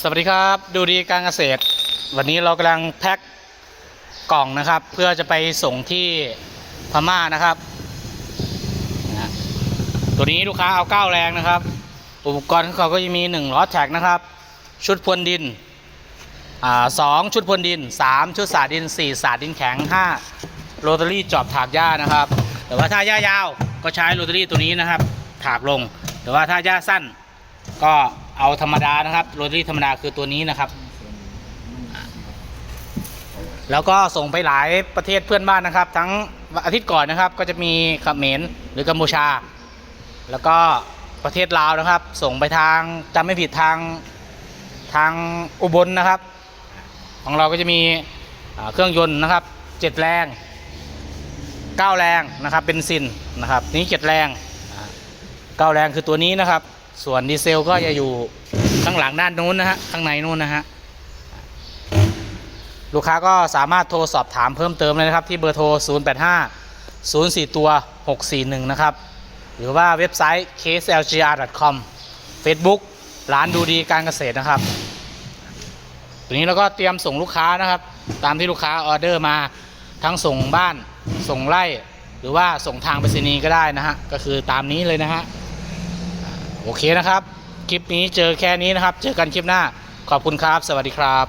สวัสดีครับดูดีการเกษตร วันนี้เรากำลังแพ็คกล่องนะครับ เพื่อจะไปส่งที่พม่านะครับ ตัวนี้ลูกค้าเอาเก้าแรงนะครับ อุปกรณ์ของเขาก็จะมี1ล้อแท็กนะครับ ชุดพรวนดินอสองชุดพรวนดิน 3 ชุดสาดดิน 4 สาดดินแข็ง 5 โรตารี่จอบถากหญ้านะครับ แต่ว่าถ้าหญ้ายาวก็ใช้โรตารี่ตัวนี้นะครับ ถากลง แต่ว่าถ้าหญ้าสั้น ก็เอาธรรมดานะครับโรตารี่ธรรมดาคือตัวนี้นะครับ แล้วก็ส่งไปหลายประเทศเพื่อนบ้านนะครับ ทั้งอาทิตย์ก่อนนะครับ ก็จะมีเขมรหรือกัมพูชา แล้วก็ประเทศลาวนะครับ ส่งไปทางจำไม่ผิดทางทางอุบลนะครับ ของเราก็จะมีเครื่องยนต์นะครับเจ็ดแรงเก้าแรงนะครับเป็นซินนะครับนี้เจ็ดแรงเก้าแรงคือตัวนี้นะครับ ส่วนดีเซลก็จะอยู่ข้างหลังด้านนู้นนะฮะข้างในนู้นนะฮะลูกค้าก็สามารถโทรสอบถามเพิ่มเติมเลยนะครับ ที่เบอร์โทร 085 04 ตัว 641 นะครับ หรือว่าเว็บไซต์ kslgr.com Facebook ร้านดูดีการเกษตรนะครับ ตัวนี้เราก็เตรียมส่งลูกค้านะครับ ตามที่ลูกค้าออเดอร์มาทั้งส่งบ้านส่งไร่ หรือว่าส่งทางไปรษณีย์ก็ได้นะฮะก็คือตามนี้เลยนะฮะ โอเคนะครับ คลิปนี้เจอแค่นี้นะครับ เจอกันคลิปหน้า ขอบคุณครับ สวัสดีครับ